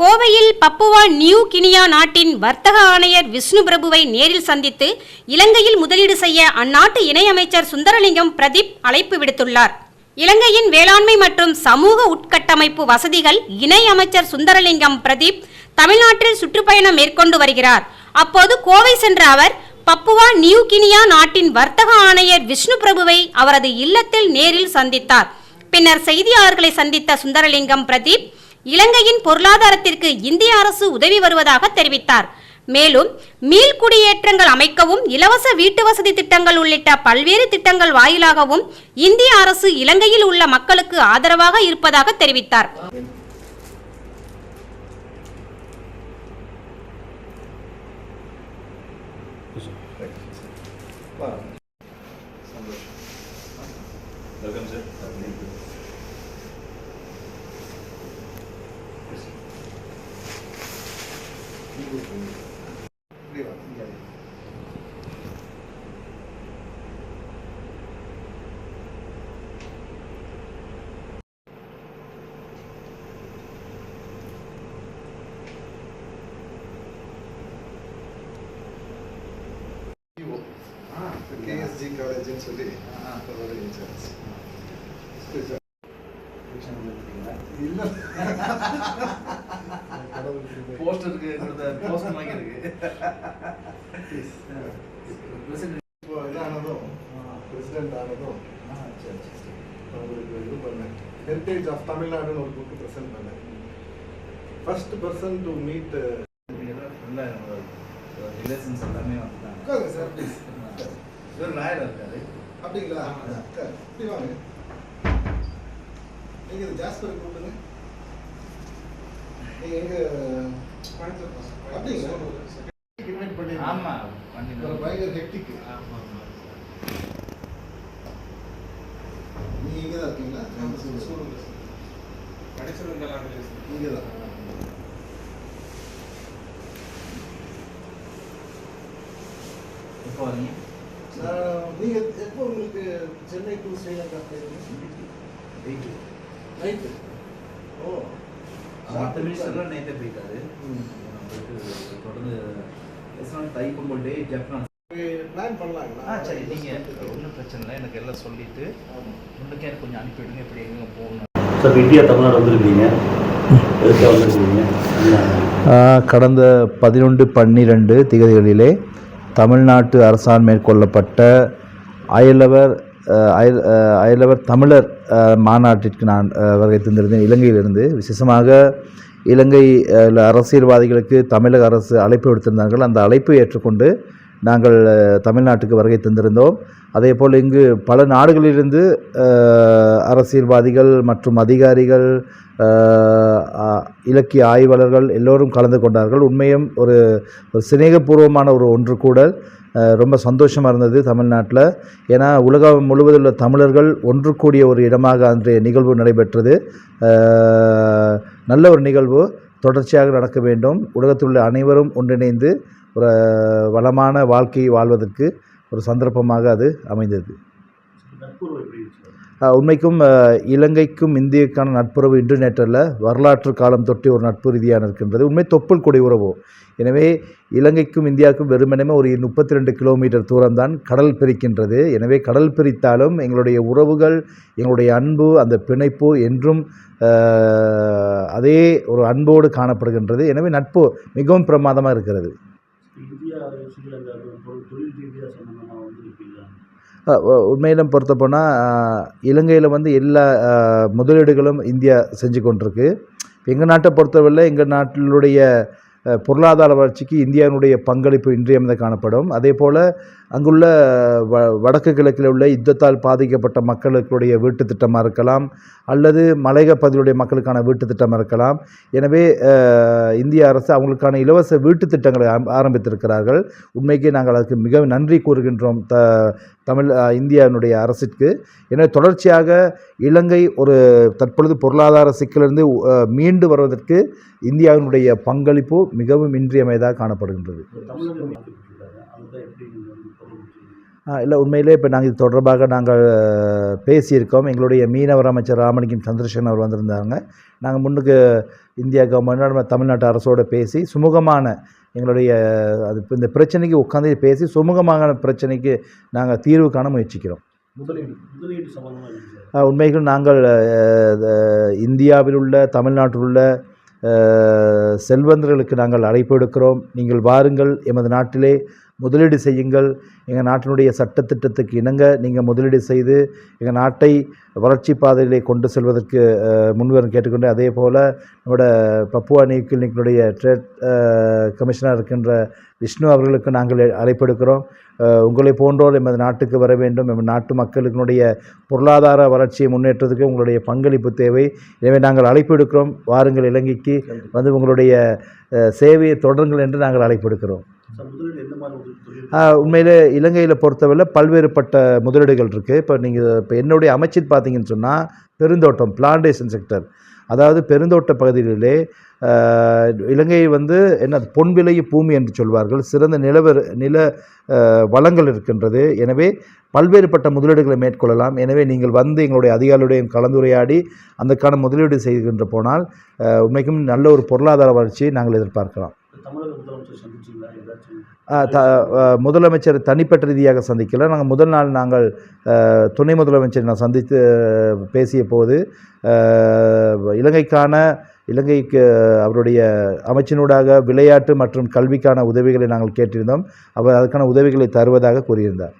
கோவையில் Papua new Guinea நாட்டின் வர்த்தக ஆணையர் விஷ்ணு பிரபுவை நேரில் சந்தித்து இலங்கையில் முதலீடு செய்ய அந்நாட்டு இணையமைச்சர் சுந்தரலிங்கம் பிரதீப் அழைப்பு விடுத்துள்ளார். இலங்கையின் வேளாண்மை மற்றும் சமூக உட்கட்டமைப்பு வசதிகள் இணை அமைச்சர் சுந்தரலிங்கம் பிரதீப் தமிழ்நாட்டில் சுற்றுப்பயணம் மேற்கொண்டு வருகிறார். அப்போது கோவை சென்ற அவர் பப்புவா நியூ கினியா நாட்டின் வர்த்தக ஆணையர் விஷ்ணு பிரபுவை அவரது இல்லத்தில் நேரில் சந்தித்தார். பின்னர் செய்தியாளர்களை சந்தித்த சுந்தரலிங்கம் பிரதீப் இலங்கையின் பொருளாதாரத்திற்கு இந்திய அரசு உதவி வருவதாக தெரிவித்தார். மேலும் மீள்குடியேற்றங்கள் அமைக்கவும் இலவச வீட்டு வசதி திட்டங்கள் உள்ளிட்ட பல்வேறு திட்டங்கள் வாயிலாகவும் இந்திய அரசு இலங்கையில் உள்ள மக்களுக்கு ஆதரவாக இருப்பதாக தெரிவித்தார். Welcome sir K S G college ಅನ್ಸುತ್ತೆ இல்ல. போஸ்டருக்கு போஸ்டர் வாங்கி இருக்கு. இப்போ இதானதும் பிரசிடென்ட் ஆனதும் அவங்களுக்கு இது பண்ணேன் ஹெரிட்டேஜ் ஆஃப் தமிழ்நாடுன்னு ஒரு புக்கு ப்ரெசென்ட் பண்ணேன் first person to meet relations எல்லாமே வந்துட்டாங்க. சார் ப்ளீஸ் இவர் லாயர் இருக்காரு. அப்படிங்களா? வாங்க. நீங்க இது ஜாஸ்பர் கூப்பிடுங்க. நீங்க எங்க அப்படிங்களா? இன்வைட் பண்ணி ஆமா பண்ணி பயங்கர ஹெக்டிக் நீங்க இங்க தான் இருக்கீங்களா? இங்க தான். எப்போ வரீங்க? நான் நீங்க எப்போ உங்களுக்கு சென்னை டு ஸ்ரீலங்கா போயிருங்க நைட்டு? ஓ. மற்ற மினிஸ்டர்லாம் நேற்றே போயிட்டாரு. ம். நம்மளுக்கு தொடர்ந்து எஸ்லாம் தை பொங்கல் டே ஜப்பான் பிளான் பண்ணலாங்களா? ஆ சரி நீங்கள் ஒன்றும் பிரச்சனை இல்லை. எனக்கு எல்லாம் சொல்லிட்டு ஆமா. உங்களுக்கு எனக்கு கொஞ்சம் அனுப்பிவிடுங்க எப்படி எங்கே போகணும். சார் இந்தியா தமிழ்நாடு வந்திருக்கீங்க. எதுக்காக வந்திருக்கீங்க? என்ன? ஆஹ் கடந்த பதினொன்று பன்னிரெண்டு திகதிகளிலே தமிழ்நாட்டு அரசால் மேற்கொள்ளப்பட்ட அயலவர் அயல் அயலவர் தமிழர் மாநாட்டிற்கு நான் வருகை தந்திருந்தேன். இலங்கையிலிருந்து. விசேஷமாக இலங்கை அரசியல்வாதிகளுக்கு தமிழக அரசு அழைப்பு விடுத்திருந்தார்கள். அந்த அழைப்பை ஏற்றுக்கொண்டு நாங்கள் தமிழ்நாட்டுக்கு வருகை தந்திருந்தோம். அதே போல் இங்கு பல நாடுகளிலிருந்து அரசியல்வாதிகள் மற்றும் அதிகாரிகள் இலக்கிய ஆய்வாளர்கள் எல்லோரும் கலந்து கொண்டார்கள். உண்மையும் ஒரு ஒரு சிநேகபூர்வமான ஒரு ஒன்று கூட. ரொம்ப சந்தோஷமாக இருந்தது தமிழ்நாட்டில். ஏன்னா உலகம் முழுவதும் உள்ள தமிழர்கள் ஒன்று கூடிய ஒரு இடமாக அன்றைய நிகழ்வு நடைபெற்றது. நல்ல ஒரு நிகழ்வு. தொடர்ச்சியாக நடக்க வேண்டும். உலகத்தில் உள்ள அனைவரும் ஒன்றிணைந்து ஒரு வளமான வாழ்க்கையை வாழ்வதற்கு ஒரு சந்தர்ப்பமாக அது அமைந்தது. உண்மைக்கும் இலங்கைக்கும் இந்தியக்கான நட்புறவு இன்று நேற்றல்ல. வரலாற்று காலம் தொட்டி ஒரு நட்பு ரீதியான இருக்கின்றது உண்மை தொப்புள் கொடி உறவு. எனவே இலங்கைக்கும் இந்தியாவுக்கும் வெறுமனே ஒரு முப்பத்தி ரெண்டு கிலோமீட்டர் தூரம்தான் கடல் பிரிக்கின்றது. எனவே கடல் பிரித்தாலும் எங்களுடைய உறவுகள் எங்களுடைய அன்பு அந்த பிணைப்பு என்றும் அதே ஒரு அன்போடு காணப்படுகின்றது. எனவே நட்பு மிகவும் பிரமாதமாக இருக்கிறது. இந்தியா உண்மையிலும் பொறுத்த போனால் இலங்கையில் வந்து எல்லா முதலீடுகளும் இந்தியா செஞ்சு கொண்டிருக்கு. எங்கள் நாட்டை பொறுத்தவரையில் எங்கள் நாட்டினுடைய பொருளாதார வளர்ச்சிக்கு இந்தியாவினுடைய பங்களிப்பு இன்றியமைந்த காணப்படும். அதே போல் அங்குள்ள வ வடக்கு கிழக்கில் உள்ள யுத்தத்தால் பாதிக்கப்பட்ட மக்களுடைய வீட்டு திட்டமாக இருக்கலாம் அல்லது மலையக பகுதியுடைய மக்களுக்கான வீட்டு திட்டமாக இருக்கலாம். எனவே இந்திய அரசு அவங்களுக்கான இலவச வீட்டு திட்டங்களை ஆரம்பித்திருக்கிறார்கள். உண்மைக்கு நாங்கள் அதுக்கு மிக நன்றி கூறுகின்றோம் த தமிழ் இந்தியாவினுடைய அரசிற்கு. எனவே தொடர்ச்சியாக இலங்கை ஒரு தற்பொழுது பொருளாதார சிக்கலிருந்து மீண்டு வருவதற்கு இந்தியாவினுடைய பங்களிப்பு மிகவும் இன்றியமையதாக காணப்படுகின்றது. இல்லை உண்மையிலே இப்போ நாங்கள் இது தொடர்பாக நாங்கள் பேசியிருக்கோம். எங்களுடைய மீனவர் அமைச்சர் ராமலிங்கம் சந்திரசேகரன் அவர் வந்திருந்தாங்க நாங்கள் முன்னுக்கு இந்தியா கவர்மெண்ட் தமிழ்நாட்டு அரசோடு பேசி சுமூகமான எங்களுடைய அது இந்த பிரச்சனைக்கு உட்காந்து பேசி சுமூகமான பிரச்சனைக்கு நாங்கள் தீர்வு காண முயற்சிக்கிறோம். உண்மைகள் நாங்கள் இந்தியாவில் உள்ள தமிழ்நாட்டில் உள்ள செல்வந்தர்களுக்கு நாங்கள் அழைப்பு எடுக்கிறோம். நீங்கள் வாருங்கள். எமது நாட்டிலே முதலீடு செய்யுங்கள். எங்கள் நாட்டினுடைய சட்டத்திட்டத்துக்கு இணங்க நீங்கள் முதலீடு செய்து எங்கள் நாட்டை வளர்ச்சி பாதையிலே கொண்டு செல்வதற்கு முன்வரும் கேட்டுக்கொண்டு அதே போல் நம்மளோட பப்புவா நியூக்கிளினிக்கினுடைய ட்ரேட் கமிஷனர் இருக்கின்ற விஷ்ணு அவர்களுக்கு நாங்கள் அழைப்பெடுக்கிறோம் உங்களை போன்றோர் எமது நாட்டுக்கு வர வேண்டும். எமது நாட்டு மக்களுக்கினுடைய பொருளாதார வளர்ச்சியை முன்னேற்றத்துக்கு உங்களுடைய பங்களிப்பு தேவை. எனவே நாங்கள் அழைப்பு எடுக்கிறோம். வாருங்கள் இலங்கைக்கு. வந்து உங்களுடைய சேவையை தொடருங்கள் என்று நாங்கள் அழைப்பு எடுக்கிறோம். உண்மையில் இலங்கையில் பொறுத்தவரை பல்வேறுபட்ட முதலீடுகள் இருக்குது இப்போ நீங்கள் இப்போ என்னுடைய அமைச்சர் பார்த்தீங்கன்னு சொன்னால் பெருந்தோட்டம் பிளான்டேஷன் செக்டர் அதாவது பெருந்தோட்ட பகுதிகளிலே இலங்கை வந்து என்ன பொன் விளைய பூமி என்று சொல்வார்கள். சிறந்த நிலவர் நில வளங்கள் இருக்கின்றது. எனவே பல்வேறுபட்ட முதலீடுகளை மேற்கொள்ளலாம். எனவே நீங்கள் வந்து எங்களுடைய அதிகாரியுடைய கலந்துரையாடி அதற்கான முதலீடு செய்கின்ற போனால் உண்மைக்கும் நல்ல ஒரு பொருளாதார வளர்ச்சியை நாங்கள் எதிர்பார்க்கலாம். முதலமைச்சர் த முதலமைச்சர் தனிப்பட்ட ரீதியாக சந்திக்கல. நாங்கள் முதல் நாள் நாங்கள் துணை முதலமைச்சர் நான் சந்தித்து பேசிய போது இலங்கைக்கான இலங்கைக்கு அவருடைய அமைச்சினூடாக விளையாட்டு மற்றும் கல்விக்கான உதவிகளை நாங்கள் கேட்டிருந்தோம். அவர் அதுக்கான உதவிகளை தருவதாக கூறியிருந்தார்.